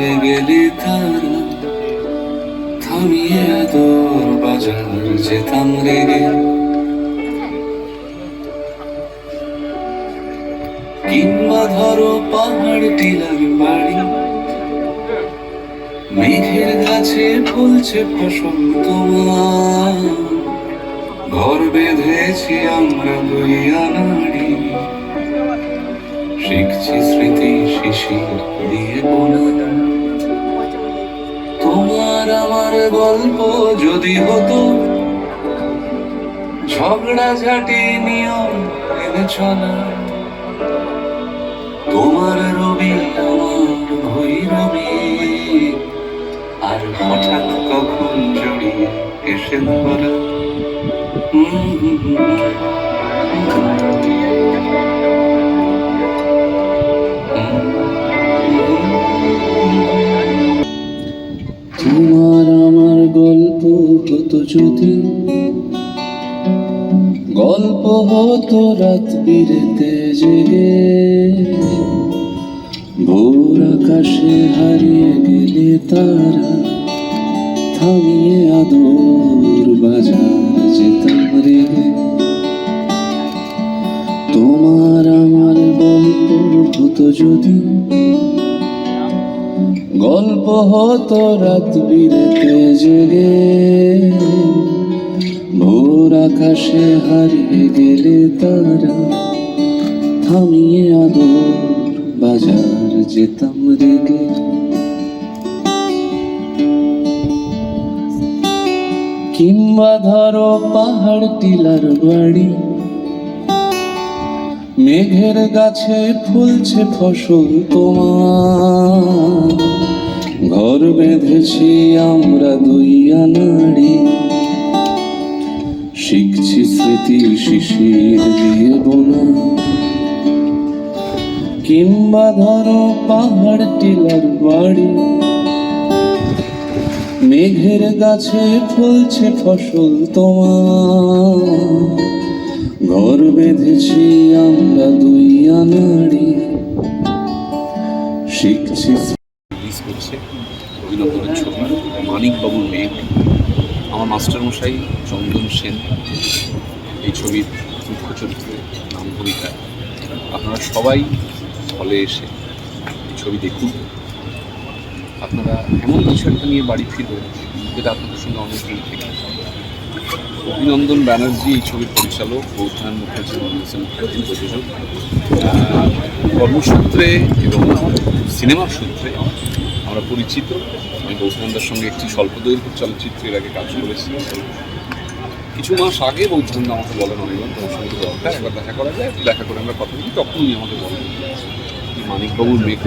হারিয়ে গেলি তারা থামিয়ে আদর বাজার যেতাম রেগে কিংবা ধরো পাহাড় টিলার বাড়ি মেঘের কাছে ফুলছে ফসল তোমার ঘর বেঁধেছি আমরা দুই আনাড়ি শিখছি স্মৃতি শিশির দিয়ে বোনা। আমার গল্প যদি হতো, ঝগড়া ঝাঁটি নিয়ম মেনে চলা তোমার রবি আমার ভৈরবী, আর হঠাৎ কখন জড়িয়ে এসে ধরা রাত জেগে ভোর আকাশে হারিয়ে গেলে তারা থামিয়ে আদর বাজার যেতাম রেগে তোমার আমার গল্প হতো যদি গল্প হতো রাত বিরেতে জেগে ভোর আকাশে হারিয়ে গেলে তারা থামিয়ে আদর, বাজার যেতাম রেগে। কিংবা ধরো পাহাড় টিলার বাড়ি, মেঘের গাছে ফুলছে ফসল তোমার। ঘর বেঁধেছি আমরা দুই আনাড়ি, শিখছি স্মৃতি শিশির দিয়ে বোনা। কিংবা ধরো পাহাড় টিলার বাড়ি। মেঘের গাছে ফুলছে ফসল তোমার। ঘর বেঁধেছি আমরা দুই আনাড়ি। শিখছি মানিক বাবুর মেঘ আমার মাস্টারমশাই চন্দন সেন। এই ছবির মুখ্য চরিত্রে নাম ভূমিকায় আপনারা সবাই হলে এসে ছবি দেখুন। আপনারা এমন কিছু একটা নিয়ে বাড়ি ফিরবেন যেটা আপনাদের সঙ্গে অনেকদিন থেকে। অভিনন্দন ব্যানার্জি, এই ছবির পরিচালক বৌদ্ধান মুখার্জি মনোরঞ্জন মুখার্জি প্রযোজক। কর্মসূত্রে এবং সিনেমার সূত্রে আমরা পরিচিত। আমি বৌদ্ধানদার সঙ্গে একটি স্বল্পদৈর্ঘ্য চলচ্চিত্র এর আগে কাজ করেছি। কিছু মাস আগে বৌদ্ধানদা আমাকে বলেন, অনির্বাণ, তোমার সঙ্গে দরকার, একবার দেখা করা যায় দেখা করে আমরা কথা বলি। তখন উনি আমাকে বলেন যে মানিকবাবুর মেঘ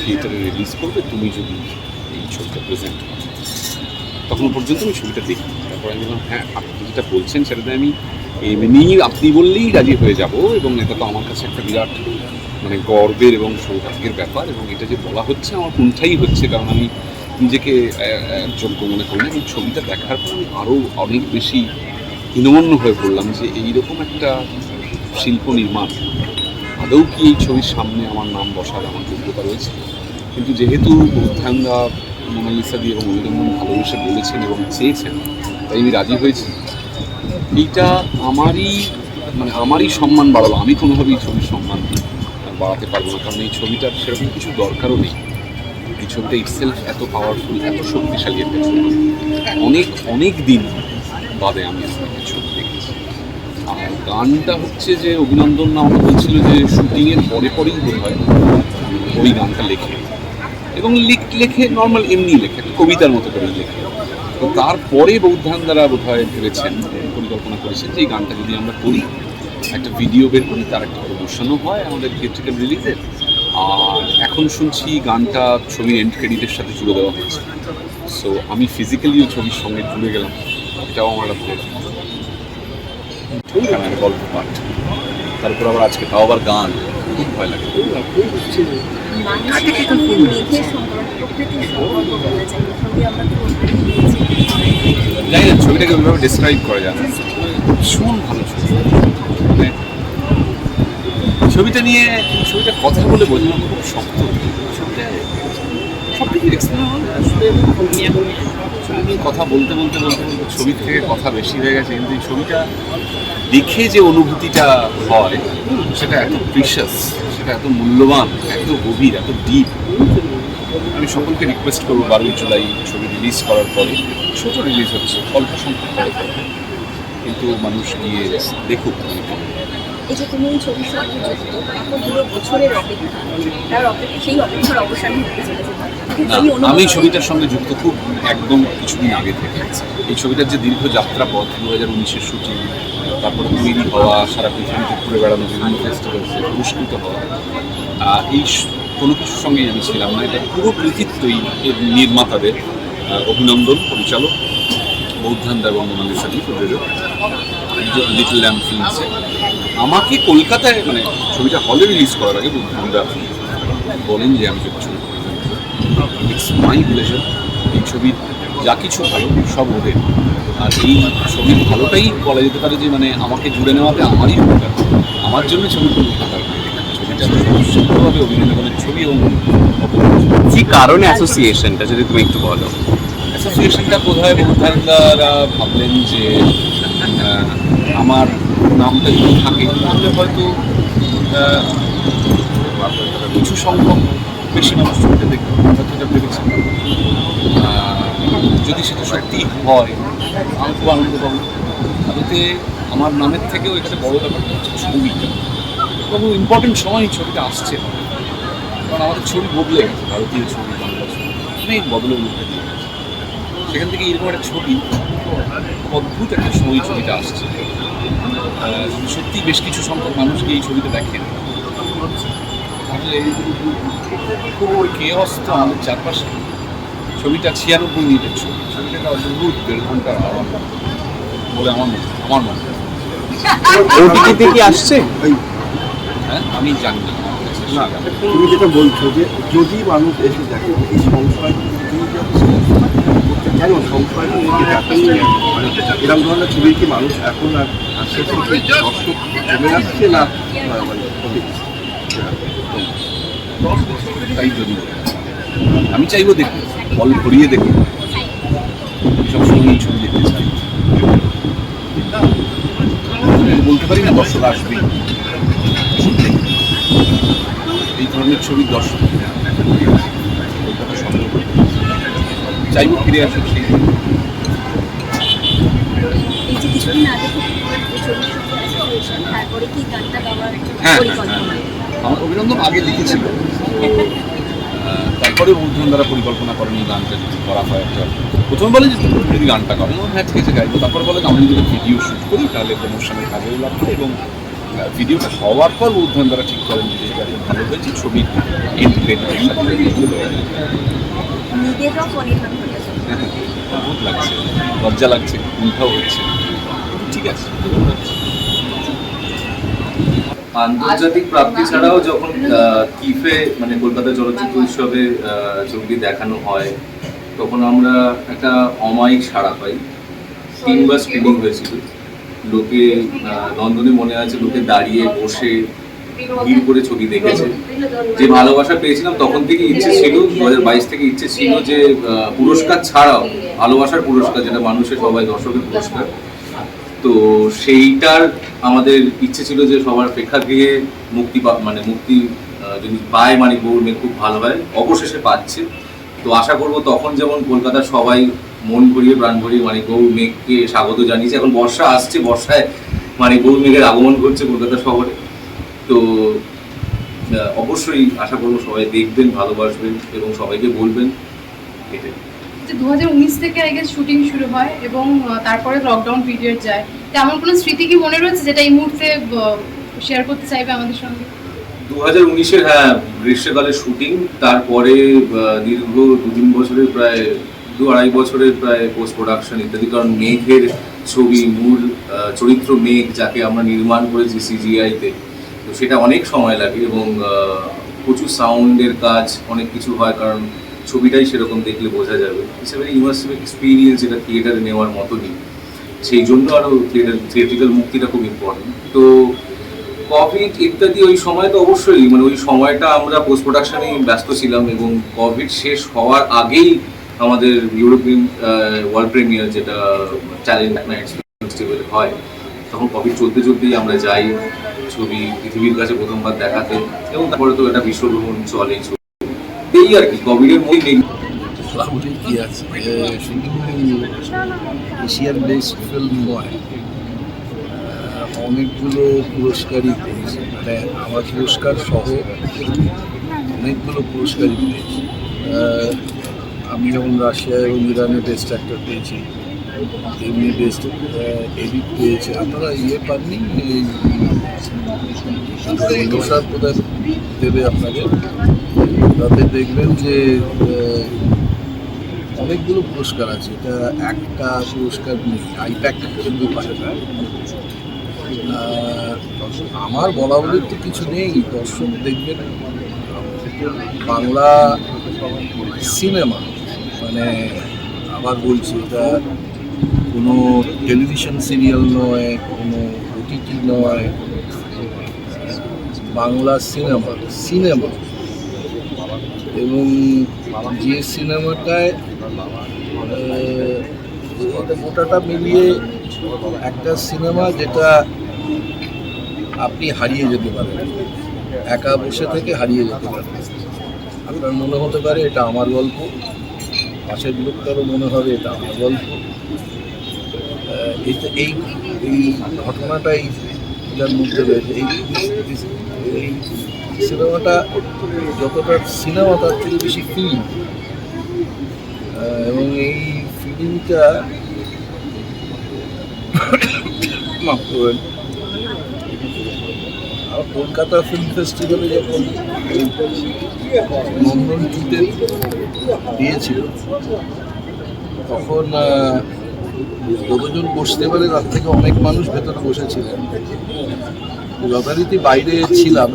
থিয়েটারে রিলিজ করবে, তুমি যদি এই ছবিটা প্রেজেন্ট করো। তখন পর্যন্ত আমি ছবিটা দেখি। তারপর আমি বললাম হ্যাঁ আপনি যেটা বলছেন সেটাতে আমি এমনি আপনি বললেই রাজি হয়ে যাব এবং এটা তো আমার কাছে একটা বিরাট মানে গর্বের এবং সৌভাগ্যের ব্যাপার এবং এটা যে বলা হচ্ছে আমার কোনটাই হচ্ছে, কারণ আমি নিজেকে যোগ্য মনে করি না এবং ছবিটা দেখার পর আমি আরও অনেক বেশি হীনমন্য হয়ে পড়লাম যে এইরকম একটা শিল্প নির্মাণ আদৌ কি এই ছবির সামনে আমার নাম বসার আমার যোগ্যতা রয়েছে? কিন্তু যেহেতু বুদ্ধাঙ্গা মোনালিসা দিয়ে এবং অভিনন্দন ভালোবেসে বলেছেন এবং চেয়েছেন, তাই আমি রাজি হয়েছি। এইটা আমারই মানে আমারই সম্মান বাড়ালো। আমি কোনোভাবেই ছবির সম্মান বাড়াতে পারব না। কারণ এই ছবিটার সেরকম কিছু দরকারও নেই। এই ছবিটা ইটসেলফ এত পাওয়ারফুল এত শক্তিশালী একটা ছবি। অনেক অনেক দিন বাদে আমি ছবি দেখেছি। গানটা হচ্ছে যে অভিনন্দন আমাকে বলছিল যে শুটিংয়ের পরে পরেই বোধ হয় ওই গানটা লেখে। এবং লিখ- লেখে নর্মাল এমনি লেখে, কবিতার মতো করে লেখে। তো তারপরে বৌদ্ধান দ্বারা বোধ হয় ভেবেছেন, পরিকল্পনা করেছেন যে এই গানটা যদি আমরা করি, একটা ভিডিও বের করি, তার একটা প্রদর্শনও হয় আমাদের থিয়েট্রিক্যাল রিলিজের আর এখন শুনছি গানটা ছবির এন্ড ক্রেডিটের সাথে জুড়ে দেওয়া হয়েছে। সো আমি ফিজিক্যালিও ছবির সঙ্গে জুড়ে গেলাম। এটাও আমার একটা এখানে গল্প পাঠ? তারপর আবার আজকে তাও আবার গান। খুব ভয় লাগে। জানি না ছবিটা ছবিটাকে ওইভাবে ডিসক্রাইব করা যায় ভীষণ ভালো ছবি। মানে ছবিটা নিয়ে ছবিটা কথা বলে বোঝানো খুব শক্ত। ছবিটা সব কিছু এক্সপ্লেন আসলে ছবি কথা বলতে বলতে বলতে বলতে ছবির থেকে কথা বেশি হয়ে গেছে, কিন্তু এই ছবিটা দেখে যে অনুভূতিটা হয়, সেটা এত প্রিশাস সেটা এত মূল্যবান, এত গভীর, এত ডিপ আমি সকলকে রিকোয়েস্ট করব বারোই জুলাই ছবি রিলিজ করার পরে, ছোট রিলিজ হচ্ছে, অল্প সংখ্যক কিন্তু মানুষ গিয়ে দেখুক। এই যে তুমি এই ছবির সঙ্গে যুক্ত। এত দূরে বছরের অপেক্ষা। তার অপেক্ষা সেই অপেক্ষার অবসান চলেছে। আমি ছবিটার সঙ্গে যুক্ত খুব একদম কিছুদিন আগে থেকে। এই ছবিটার যে দীর্ঘ যাত্রা পথ দু হাজার উনিশের শুটিং তারপরে তৈরি হওয়া সারা পৃথিবীতে ঘুরে বেড়ানো বিভিন্ন ফেস্টিভ্যালসে পুরস্কৃত হওয়া এই কোনো কিছুর সঙ্গেই আমি ছিলাম না। এটা পুরো কৃতিত্বই এর নির্মাতাদের অভিনন্দন পরিচালক বৌদ্ধান্দা বন্দনালী সাথে প্রযোজক লিটল ল্যাম্প ফিল্মসে আমাকে কলকাতায় মানে ছবিটা হলে রিলিজ করার আগে বৌদ্ধান্দা বলেন যে আমি ছবি ইটস মাই প্লেজার এই ছবির যা কিছু ভালো সব ওদের। আর এই ছবির ভালোটাই বলা যেতে পারে যে মানে আমাকে জুড়ে নেওয়াতে আমারই উপকার আমার জন্য ছবির কোনো উপকার। ছবিটা সুন্দরভাবে অভিনন্দনের ছবি এবং কি কারণে অ্যাসোসিয়েশনটা যদি তুমি একটু বলো? অ্যাসোসিয়েশনটা বোধ হয় ভাবলেন যে আমার নামটা যদি থাকে, তাহলে হয়তো কিছু সংখ্যক বেশি মানুষ ছবিটা দেখবে, হয়তো এটা ভেবেছেন যদি সেটা সত্যি হয় আমি খুব আনন্দ পাবো। তাতে আমার নামের থেকেও এখানে বড় ব্যাপারটা হচ্ছে ছবিটা। এবং ইম্পর্টেন্ট সময় ছবিটা আসছে। কারণ আমাদের ছবি বদলে গেছে, ভারতীয় ছবি, বাংলা ছবি। অনেক মধ্যে দিয়ে সেখান থেকে এরকম একটা ছবি অদ্ভুত একটা সময় ছবিটা আসছে। সত্যি বেশ কিছু সংখ্যক মানুষকে এই ছবিটা দেখেন তাহলে খুব ওই কেয়স তো আমাদের চারপাশে। ছবিটা ছিয়ানব্বই মিনিটের ছবি। ছবিটা একটা অদ্ভুত দেড় ঘণ্টার আওয়াজ বলে আমার মনে আমার মনে হয়। ওটিটিতে কি আসছে? হ্যাঁ আমি জানি না। না তুমি যেটা বলছো যে যদি মানুষ এসে দেখে এই সংশয় কেন সংশয় মানে এরকম ধরনের ছবি কি মানুষ এখন আর আস্তে আস্তে দর্শক কমে আসছে না? মানে তাই জন্য। আমি চাইব দেখুন বল ভরিয়ে দেখুন আমি সবসময় এই ছবি দেখতে চাই। বলতে পারি না দর্শক আসবে? এই ধরনের ছবি দর্শক। চাইব ফিরে আসুক সেই হ্যাঁ হ্যাঁ হ্যাঁ। আমার অভিনন্দন আগে লিখেছিল তারপরে দ্বারা পরিকল্পনা করেন এই গানটা যদি করা হয় একটা। প্রথমে বলে যে তুমি গানটা করো হ্যাঁ ঠিক আছে গাইবো। তারপর বলে আমরা যদি ভিডিও শ্যুট করি তাহলে প্রমোশনের কাজেও লাগবে এবং ভিডিওটা হওয়ার পর বৌদ্ধন দ্বারা ঠিক করেন যে ভালো হয়েছে ছবির সাথে। নিজেরাও লাগছে লজ্জা লাগছে কুণ্ঠাও হচ্ছে। ঠিক আছে আন্তর্জাতিক প্রাপ্তি ছাড়াও যখন কিফে মানে কলকাতা চলচ্চিত্র উৎসবে ছবিটি দেখানো হয় তখন আমরা একটা অমায়িক সাড়া পাই। তিনবার স্ক্রিনিং হয়েছিল। লোকে নন্দনে মনে আছে লোকে দাঁড়িয়ে বসে ভিড় করে ছবি দেখেছে। যে ভালোবাসা পেয়েছিলাম তখন থেকে ইচ্ছে ছিল, দু থেকে ইচ্ছে ছিল যে পুরস্কার ছাড়াও ভালোবাসার পুরস্কার, যেটা মানুষের সবাই দর্শকের পুরস্কার। তো সেইটার আমাদের ইচ্ছে ছিল যে সবার প্রেক্ষাগৃহে মুক্তি মানে মুক্তি যদি পায় মানে গৌর মেয়ে খুব ভালো হয়, অবশেষে পাচ্ছে। তো আশা করব তখন যেমন কলকাতার সবাই মন ভরিয়ে, প্রাণ ভরিয়ে মানে গৌর মেঘকে স্বাগত জানিয়েছে। এখন বর্ষা আসছে, বর্ষায় মানে গৌর মেঘের আগমন করছে কলকাতা শহরে তো অবশ্যই আশা করব সবাই দেখবেন ভালোবাসবেন এবং সবাইকে বলবেন। এটাই। দু থেকে আই গেস শুটিং শুরু হয় এবং তারপরে লকডাউন পিরিয়ড যায়। তেমন কোনো স্মৃতি কি মনে রয়েছে যেটা এই মুহূর্তে শেয়ার করতে চাইবে আমাদের সঙ্গে? দু হাজার উনিশের হ্যাঁ গ্রীষ্মকালের শুটিং তারপরে দীর্ঘ দু তিন বছরের প্রায় দু আড়াই বছরের প্রায় পোস্ট প্রোডাকশন ইত্যাদি। কারণ মেঘের ছবি মূল চরিত্র মেঘ যাকে আমরা নির্মাণ করেছি সিজিআইতে তো সেটা অনেক সময় লাগে এবং প্রচুর সাউন্ডের কাজ অনেক কিছু হয় কারণ ছবিটাই সেরকম দেখলে বোঝা যাবে। হিসেবে ইমার্সিভ এক্সপিরিয়েন্স এটা থিয়েটারে নেওয়ার মতনই। সেই জন্য আরও থিয়েটার থিয়েট্রিক্যাল মুক্তিটা খুব ইম্পর্টেন্ট তো কোভিড ইত্যাদি ওই সময় তো অবশ্যই মানে ওই সময়টা আমরা পোস্ট প্রোডাকশনে ব্যস্ত ছিলাম এবং কোভিড শেষ হওয়ার আগেই আমাদের ইউরোপিয়ান ওয়ার্ল্ড প্রিমিয়ার যেটা চ্যালেঞ্জ নাইটস ফেস্টিভ্যাল হয়, তখন কোভিড চলতে চলতেই আমরা যাই। ছবি পৃথিবীর কাছে প্রথমবার দেখাতে এবং তারপরে তো এটা বিশ্বভ্রমণ চলে ছবি। এই আর কি কোভিডের মধ্যেই মোটামুটি কি আছে? এ, শুধু এশিয়ার বেস্ট ফিল্ম নয় অনেকগুলো পুরস্কারই পেয়েছে। মানে আমার পুরস্কার সহ অনেকগুলো পুরস্কারই পেয়েছি। আমি যেমন রাশিয়া এবং ইরানে বেস্ট অ্যাক্টর পেয়েছি তেমনি বেস্ট এডিট পেয়েছে। আপনারা ইয়ে পাননি? পুরস্কার প্রদান দেবে আপনাদের তাতে দেখবেন যে অনেকগুলো পুরস্কার আছে। এটা একটা পুরস্কার না আমার বলা বলির তো কিছু নেই। দর্শক দেখবেন, বাংলা সিনেমা মানে আবার বলছি, এটা কোনো টেলিভিশন সিরিয়াল নয়, কোনো ওটিটি নয় বাংলা সিনেমা সিনেমা। এবং যে সিনেমাটায় গোটাটা মিলিয়ে একটা সিনেমা যেটা আপনি হারিয়ে যেতে পারেন। একা বসে থেকে হারিয়ে যেতে পারেন। আপনার মনে হতে পারে এটা আমার গল্প। পাশের লোকটারও মনে হবে এটা আমার গল্প। এই এই ঘটনাটাই এটার মধ্যে রয়েছে। এই এই সিনেমাটা যতটা সিনেমা, তার থেকে বেশি ফিল্ম এবং এই ফিল্মটা মাফ করবেন। আর কলকাতা ফিল্ম ফেস্টিভ্যালে যখন নন্দন টুতে দিয়েছিল, তখন কতজন বসতে পারে, তার থেকে অনেক মানুষ ভেতরে বসেছিলেন। যথারীতি বাইরে ছিলাম।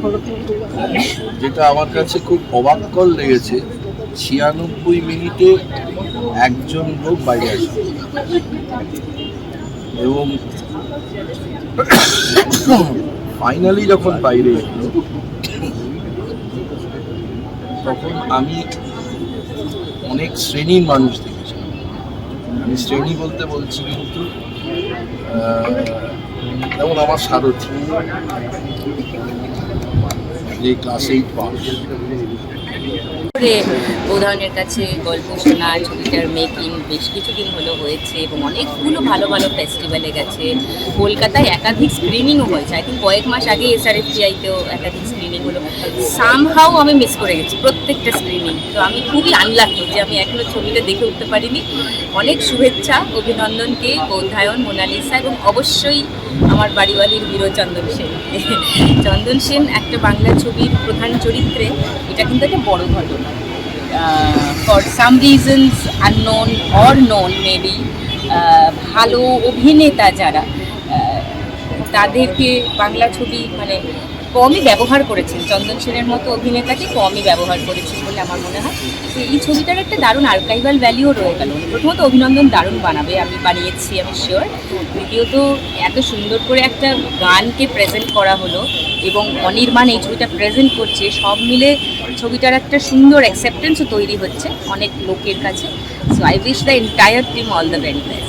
যেটা আমার কাছে খুব অবাককর লেগেছে, ছিয়ানব্বই মিনিটে একজন লোক বাইরে আসে। এবং ফাইনালি যখন বাইরে তখন আমি অনেক শ্রেণির মানুষ দেখেছিলাম আমি শ্রেণি বলতে বলছি কিন্তু যেমন আমার সারথি যে ক্লাস এইট পাস। করে প্রধানের কাছে গল্প শোনা, ছবিটার মেকিং বেশ কিছুদিন হলো হয়েছে এবং অনেকগুলো ভালো ভালো ফেস্টিভ্যালে গেছে। কলকাতায় একাধিক স্ক্রিনিংও হয়েছে। আই থিঙ্ক কয়েক মাস আগে এসআরএফটিআইতেও একাধিক স্ক্রিনিং হলো। সামহাও আমি মিস করে গেছি প্রত্যেকটা স্ক্রিনিং তো আমি খুবই আনলাকি যে আমি এখনও ছবিটা দেখে উঠতে পারিনি। অনেক শুভেচ্ছা, অভিনন্দনকে, বৌধায়ন, মোনালিসা এবং অবশ্যই আমার বাড়িওয়ালির হিরো চন্দন সেন। চন্দন সেন একটা বাংলা ছবির প্রধান চরিত্রে, এটা কিন্তু একটা বড় ঘটনা। For some reasons unknown or known maybe ভালো অভিনেতা যারা তাদেরকে বাংলা ছবি মানে কমই ব্যবহার করেছেন। চন্দন সেনের মতো অভিনেতাকে কমই ব্যবহার করেছেন বলে আমার মনে হয়। তো এই ছবিটার একটা দারুণ আর্কাইভাল ভ্যালিও রয়ে গেল। প্রথমত অভিনন্দন দারুণ বানাবে, আমি বানিয়েছি, আমি শিওর দ্বিতীয়ত, এত সুন্দর করে একটা গানকে প্রেজেন্ট করা হলো এবং অনির্বাণ এই ছবিটা প্রেজেন্ট করছে, সব মিলে ছবিটার একটা সুন্দর অ্যাকসেপ্টেন্সও তৈরি হচ্ছে অনেক লোকের কাছে। So I wish the entire team all the very best